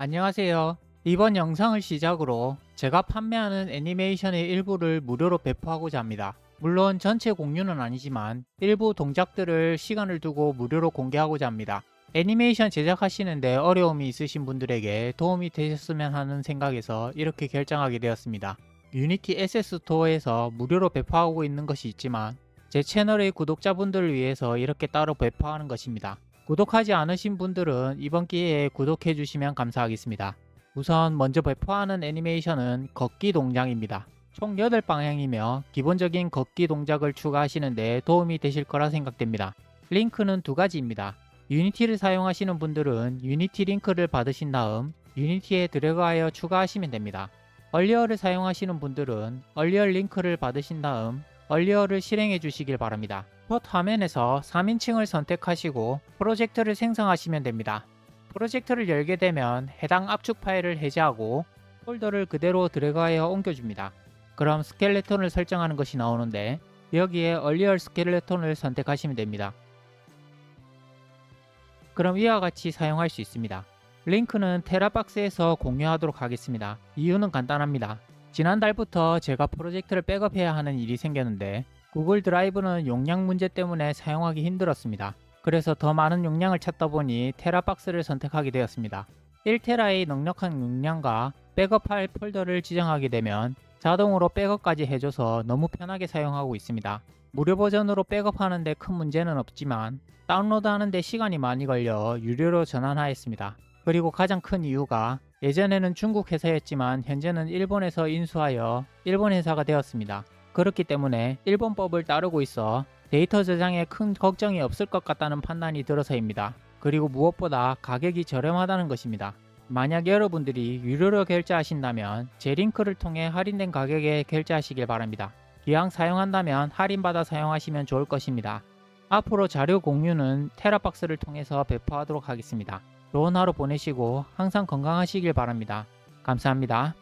안녕하세요. 이번 영상을 시작으로 제가 판매하는 애니메이션의 일부를 무료로 배포하고자 합니다. 물론 전체 공유는 아니지만 일부 동작들을 시간을 두고 무료로 공개하고자 합니다. 애니메이션 제작하시는데 어려움이 있으신 분들에게 도움이 되셨으면 하는 생각에서 이렇게 결정하게 되었습니다. 유니티 SS 스토어에서 무료로 배포하고 있는 것이 있지만 제 채널의 구독자분들을 위해서 이렇게 따로 배포하는 것입니다. 구독하지 않으신 분들은 이번 기회에 구독해 주시면 감사하겠습니다. 우선 먼저 배포하는 애니메이션은 걷기 동작입니다. 총 8방향이며 기본적인 걷기 동작을 추가하시는데 도움이 되실 거라 생각됩니다. 링크는 두 가지입니다. 유니티를 사용하시는 분들은 유니티 링크를 받으신 다음 유니티에 들어가여 추가하시면 됩니다. 얼리어를 사용하시는 분들은 얼리어 링크를 받으신 다음 얼리어를 실행해 주시길 바랍니다. 첫 화면에서 3인칭을 선택하시고 프로젝트를 생성하시면 됩니다. 프로젝트를 열게 되면 해당 압축 파일을 해제하고 폴더를 그대로 들어가여 옮겨줍니다. 그럼 스켈레톤을 설정하는 것이 나오는데 여기에 얼리얼 스켈레톤을 선택하시면 됩니다. 그럼 이와 같이 사용할 수 있습니다. 링크는 테라박스에서 공유하도록 하겠습니다. 이유는 간단합니다. 지난달부터 제가 프로젝트를 백업해야 하는 일이 생겼는데 구글 드라이브는 용량 문제 때문에 사용하기 힘들었습니다. 그래서 더 많은 용량을 찾다 보니 테라박스를 선택하게 되었습니다. 1테라의 넉넉한 용량과 백업할 폴더를 지정하게 되면 자동으로 백업까지 해줘서 너무 편하게 사용하고 있습니다. 무료 버전으로 백업하는데 큰 문제는 없지만 다운로드하는데 시간이 많이 걸려 유료로 전환하였습니다. 그리고 가장 큰 이유가 예전에는 중국 회사였지만 현재는 일본에서 인수하여 일본 회사가 되었습니다. 그렇기 때문에 일본법을 따르고 있어 데이터 저장에 큰 걱정이 없을 것 같다는 판단이 들어서입니다. 그리고 무엇보다 가격이 저렴하다는 것입니다. 만약 여러분들이 유료로 결제하신다면 제 링크를 통해 할인된 가격에 결제하시길 바랍니다. 기왕 사용한다면 할인받아 사용하시면 좋을 것입니다. 앞으로 자료 공유는 테라박스를 통해서 배포하도록 하겠습니다. 좋은 하루 보내시고 항상 건강하시길 바랍니다. 감사합니다.